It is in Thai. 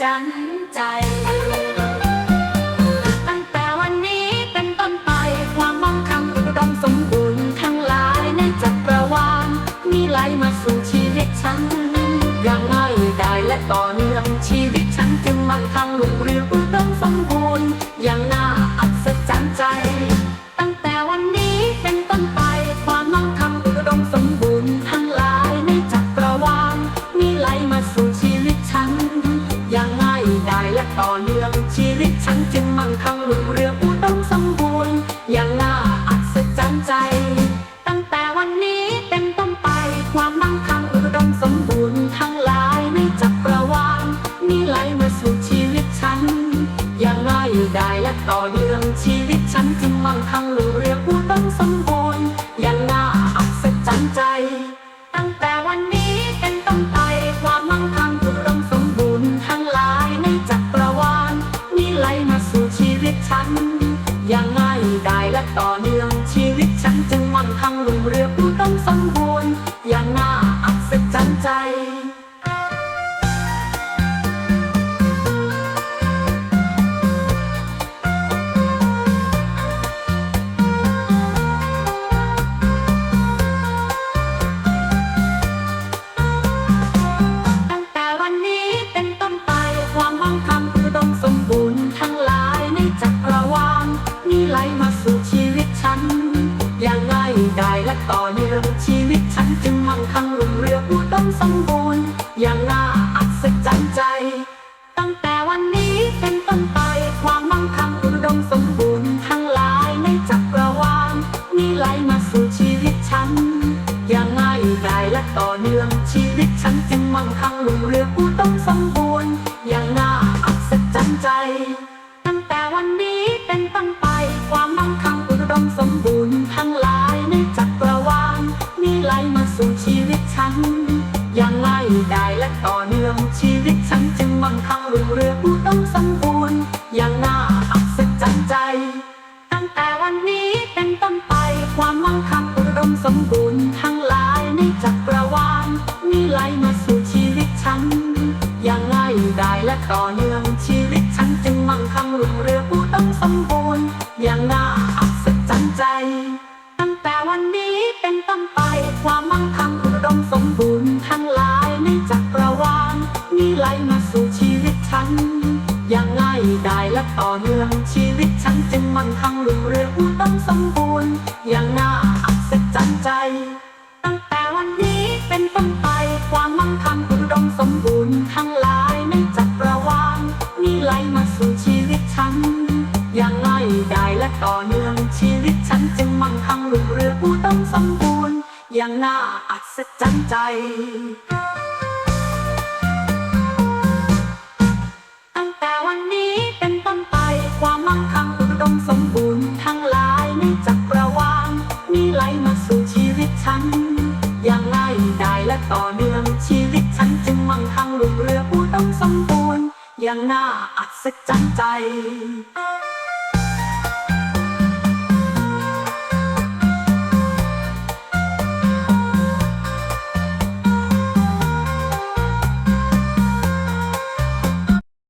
จันใจ ตั้งแต่วันนี้เป็นต้นไป ความมั่งคั่งอุดมสมบูรณ์ทั้งหลายในจักรวาลมีไหลมาสู่ชีวิตฉัน อย่างง่ายดายและต่อเนื่องชีวิตฉันจึงมั่งคั่งรุ่งเรืองอุดมสมบูรณ์อย่าง ต่อเนื่องชีวิตฉันจึงมั่งคั่งรุ่งเรืองอุดมสมบูรณ์ อย่างน่าอัศจรรย์ใจ ตั้งแต่วันนี้เป็นต้นไปความมั่งคั่งอุดมสมบูรณ์ทั้งหลายในจักรวาลมีไหลมาสู่ชีวิตฉัน อย่างง่ายดายและต่อเนื่องชีวิตฉันจึงมั่งคั่งรุ่งเรืองอุดมสมบูรณ์อย่างน่าอัศจรรย์ใจ ตั้งแต่วันนี้เป็น มั่งคั่งรุ่งเรืองอุดมสมบู ง่ายดายและต่อเนื่องชีวิตฉันจึงมั่งคั่งรุ่งเรืองอุดมสมบูรณ์ อย่างน่าอัศจรรย์ใจ ตั้งแต่วันนี้เป็นต้นไปความมั่งคั่งอุดมสมบูรณ์ทั้งหลายในจักรวาลมีไหลมาสู่ชีวิตฉัน อย่างง่ายดายและต่อเนื่องชีวิตฉันจึงมั่งคั่งรุ่งเรืองอุดมสมบูรณ์ อย่างน่าอัศจรรย์ใจ รุ่งเรืองอุดมสมบูรณ์อย่างน่าอัศจรรย์ใจ ตั้งแต่วันนี้เป็นต้นไปความมั่งคั่งอุดมสมบูรณ์ทั้งหลายในจักรวาลมีไหลมาสู่ชีวิตฉัน อย่างง่ายดายและต่อเนื่องชีวิตฉันจึงมั่งคั่งรุ่งเรืองอุดมสมบูรณ์อย่างน่าอัศจรรย์ใจ ตั้งแต่วันนี้เป็นต้นไปความมั่งคั่ง อย่างง่ายดายและต่อเนื่องชีวิตฉันจึงมั่งคั่งรุ่งเรืองอุดมสมบูรณ์ อย่างน่าอัศจรรย์ใจ ตั้งแต่วันนี้เป็นต้นไปความมั่งคั่งอุดมสมบูรณ์ทั้งหลายในจักรวาลมีไหลมาสู่ชีวิตฉัน อย่างง่ายดายและต่อเนื่องชีวิตฉันจึงมั่งคั่งรุ่งเรืองอุดมสมบูรณ์ อย่างน่าอัศจรรย์ใจ ต่อเนื่องชีวิตฉันจึงมั่งคั่งรุ่งเรือผู้ต้องสมบูรณ์อย่างน่าอัศจรรย์ใจ